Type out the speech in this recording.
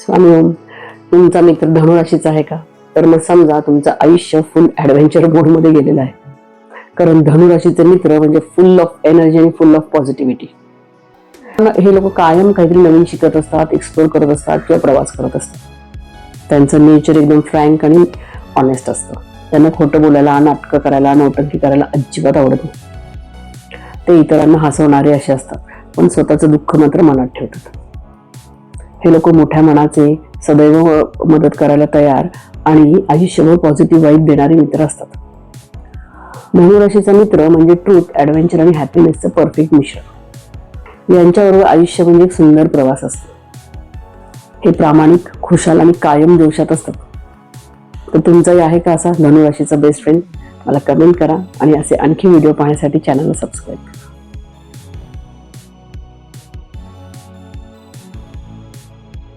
स्वामी ओम तुमचा मित्र धनुराशीचा आहे का? तर मग समजा तुमचं आयुष्य फुल ऍडव्हेंचर मोडमध्ये गेलेलं आहे. कारण धनुराशीचे मित्र म्हणजे फुल ऑफ एनर्जी आणि फुल ऑफ पॉझिटिव्हिटी हे लोक कायम काहीतरी नवीन शिकत असतात एक्सप्लोर करत असतात किंवा प्रवास करत असतात. त्यांचं नेचर एकदम फ्रँक आणि ऑनेस्ट असतं. त्यांना खोटं बोलायला नाटकं करायला नौटंकी करायला अजिबात आवडत नाही. ते इतरांना हसवणारे असे असतात पण स्वतःचं दुःख मात्र मनात ठेवतात. हे लोक मोठ्या मनाचे सदैव मदत करायला तयार आणि आयुष्यभर पॉझिटिव्ह वाईब देणारे मित्र असतात. धनुराशीचा मित्र म्हणजे ट्रूथ ॲडव्हेंचर आणि हॅपीनेसचं परफेक्ट मिश्रण. यांच्याबरोबर आयुष्य म्हणजे एक सुंदर प्रवास असतो. हे प्रामाणिक खुशाल आणि कायम जोशात असतात. तर तुमचाही आहे का असा धनुराशीचा बेस्ट फ्रेंड मला कमेंट करा आणि असे आणखी व्हिडिओ पाहण्यासाठी चॅनलला सबस्क्राईब करा.